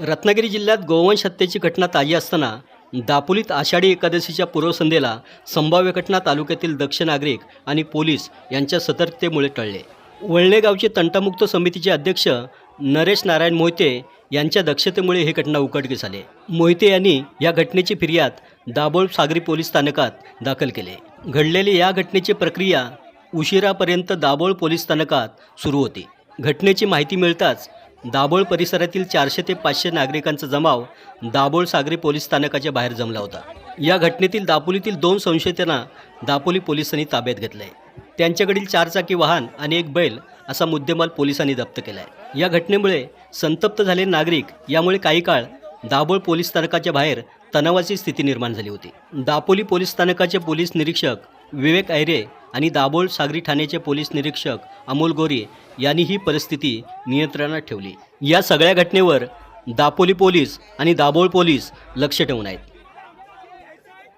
रत्नागिरी जिल्ह्यात गोवंश हत्येची घटना ताजी असताना दापोलीत आषाढी एकादशीच्या पूर्वसंध्येला संभाव्य घटना तालुक्यातील दक्ष नागरिक आणि पोलीस यांच्या सतर्कतेमुळे टळले. वळणे गावचे तंटामुक्त समितीचे अध्यक्ष नरेश नारायण मोहिते यांच्या दक्षतेमुळे ही घटना उघडकीस आली. मोहिते यांनी या घटनेची फिर्याद दाभोळ सागरी पोलीस स्थानकात दाखल केले. घडलेली या घटनेची प्रक्रिया उशिरापर्यंत दाभोळ पोलीस स्थानकात सुरू होती. घटनेची माहिती मिळताच दाभोळ परिसरातील चारशे ते पाचशे नागरिकांचा जमाव दाभोळ सागरी पोलीस स्थानकाच्या बाहेर जमला होता. या घटनेतील दापोलीतील दोन संशयितांना दापोली पोलिसांनी ताब्यात घेतलं आहे त्यांच्याकडील चारचाकी वाहन आणि एक बैल असा मुद्देमाल पोलिसांनी जप्त केला आहे या घटनेमुळे संतप्त झालेले नागरिक यामुळे काही काळ दाभोळ पोलीस स्थानकाच्या बाहेर तणावाची स्थिती निर्माण झाली होती. दापोली पोलीस स्थानकाचे पोलीस निरीक्षक विवेक ऐरे आणि दाभोळ सागरी ठाण्याचे पोलीस निरीक्षक अमोल गोरे यांनी ही परिस्थिती नियंत्रणात ठेवली. या सगळ्या घटनेवर दापोली पोलीस आणि दाभोळ पोलीस लक्ष ठेवून आहेत.